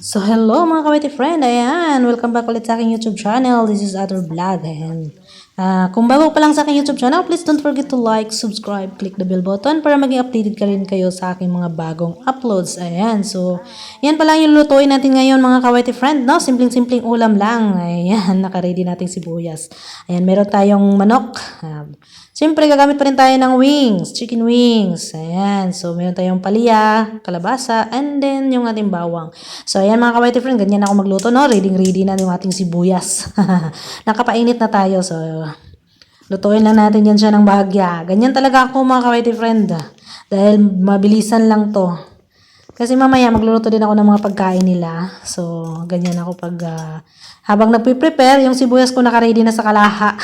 So hello mga kawiti friend, ayan, welcome back ulit sa aking YouTube channel. This is Other Vlog, ayan. Ah, kung bago pa lang sa aking YouTube channel, please don't forget to like, subscribe, click the bell button para maging updated ka rin kayo sa aking mga bagong uploads. Ayan, so yan pa lang yung lutuin natin ngayon mga kawiti friend, no? Simpleng-simpleng ulam lang. Ayan, nakaready natin sibuyas. Ayan, meron tayong manok. Ah, Siyempre, gagamit pa rin tayo ng wings, chicken wings. Ayan. So, meron tayong palya, kalabasa, and then yung ating bawang. So, ayan mga kawaiti friend, ganyan ako magluto, no? Ready, ready na yung ating sibuyas. Nakapainit na tayo. So, lutuin lang natin yan siya ng bahagya. Ganyan talaga ako mga kawaiti friend. Dahil mabilisan lang to. Kasi mamaya magluluto din ako ng mga pagkain nila. So, ganyan ako pag ah, habang nagpe-prepare, yung sibuyas ko naka-ready na sa kalaha.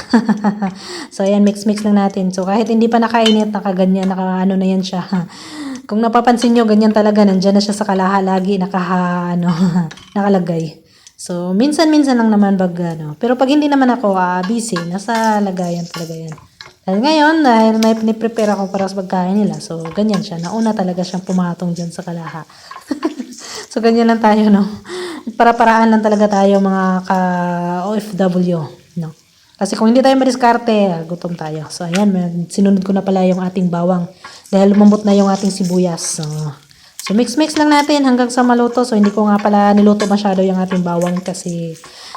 so, ayan, mix-mix lang natin. So, kahit hindi pa nakainit, nakaganyan, naka ano na yan siya. Kung napapansin nyo, ganyan talaga, nandyan na siya sa kalaha lagi, naka, ano, nakalagay. So, minsan-minsan lang naman bag, ano. Pero pag hindi naman ako ah, busy, nasa lagayan talaga yan. Dahil ngayon, dahil may prepare ako para sa pagkain nila. So, ganyan siya. Nauna talaga siyang pumatong dyan sa kalaha. so, ganyan lang tayo, no? Para-paraan lang talaga tayo mga ka-OFW, no? Kasi kung hindi tayo madiskarte, gutom tayo. So, ayan, sinunod ko na pala yung ating bawang. Dahil lumambot na yung ating sibuyas. So, so mix-mix lang natin hanggang sa maluto. So, hindi ko nga pala niluto masyado yung ating bawang kasi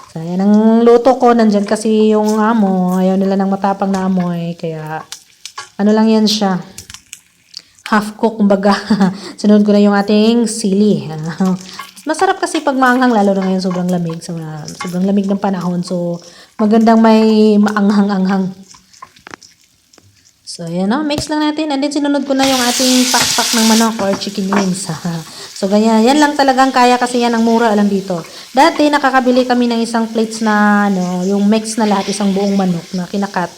So, ayan ang luto ko. Nandyan kasi yung amo. Ayaw nila ng matapang na amoy. Kaya, ano lang yan siya. Half cook, kumbaga. Sunod ko na yung ating sili. Masarap kasi pag maanghang, lalo na ngayon sobrang lamig. So, sobrang lamig ng panahon. So, magandang may maanghang-anghang. So, ayan o. Mix lang natin. And then, sinunod ko na yung ating pakpak ng manok or chicken wings. so, ganyan. Yan lang talagang kaya kasi yan ang mura lang dito. Dati, nakakabili kami ng isang plates na, ano, yung mix na lahat, isang buong manok na kinakat.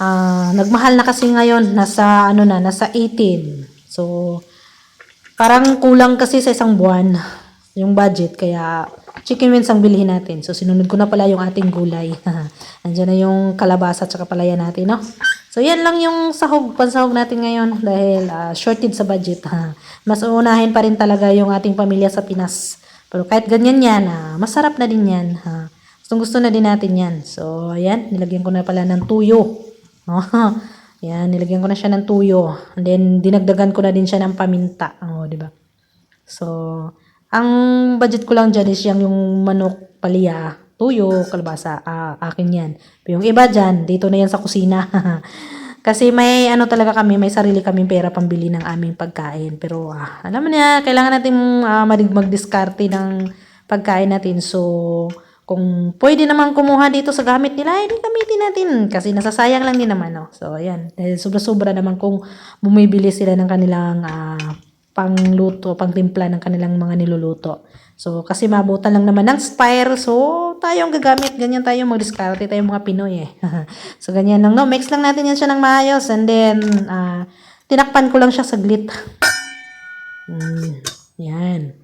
Ah, nagmahal na kasi ngayon. Nasa, ano na, nasa 18. So, parang kulang kasi sa isang buwan yung budget. Kaya, chicken wings ang bilhin natin. So, sinunod ko na pala yung ating gulay. Andiyan na yung kalabasa at saka palaya natin, no? So, yan lang yung sahog, pansahog natin ngayon dahil ah, shorted sa budget. Ha. Mas uunahin pa rin talaga yung ating pamilya sa Pinas. Pero kahit ganyan yan, ah, masarap na din yan. Ha. Gustong gusto na din natin yan. So, ayan, nilagyan ko na pala ng tuyo. No? Yan, nilagyan ko na siya ng tuyo. And then, dinagdagan ko na din siya ng paminta. Oh, di ba? So, ang budget ko lang dyan is yung, yung manok palya, tuyo, kalabasa, ah, akin yan. Pero yung iba dyan, dito na yan sa kusina. Kasi may ano talaga kami, may sarili kaming pera pambili ng aming pagkain. Pero ah, alam mo niya, kailangan natin uh, mag-diskarte ng pagkain natin. So, kung pwede naman kumuha dito sa gamit nila, hindi gamitin natin. Kasi nasasayang lang din naman. No? So, ayan. Dahil sobra-sobra naman kung bumibili sila ng kanilang ah, pangluto, pangtimpla ng kanilang mga niluluto. So, kasi mabutan lang naman ng spire. So, tayo ang gagamit. Ganyan tayo mag-discarte tayo mga Pinoy eh. so, ganyan lang. No? Mix lang natin yan siya ng maayos. And then, ah, tinakpan ko lang siya saglit. Mm, yan.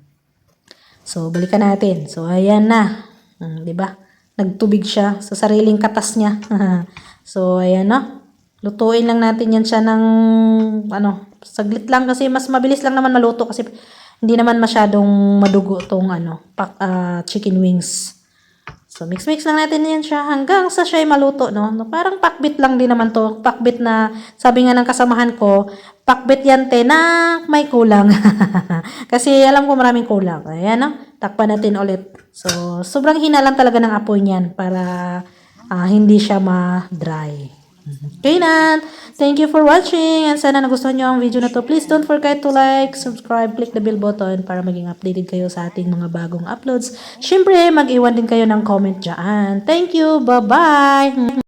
So, balikan natin. So, ayan na. Mm, 'di ba? Nagtubig siya sa sariling katas niya. so, ayan na. Lutuin lang natin yan siya ng ano, saglit lang kasi mas mabilis lang naman maluto kasi hindi naman masyadong madugo tong ano, pak, ah, chicken wings. So, mix-mix lang natin yan siya hanggang sa siya maluto, no? no? Parang pakbit lang din naman to. Pakbit na, sabi nga ng kasamahan ko, pakbit yan te na may kulang. Kasi alam ko maraming kulang. Ayan, no? Takpan natin ulit. So, sobrang hina lang talaga ng apoy niyan para ah, hindi siya ma-dry. Okay na. Thank you for watching. And sana nagustuhan nyo ang video na to. Please don't forget to like, subscribe, click the bell button para maging updated kayo sa ating mga bagong uploads. Siyempre, mag-iwan din kayo ng comment dyan. Thank you. Bye-bye.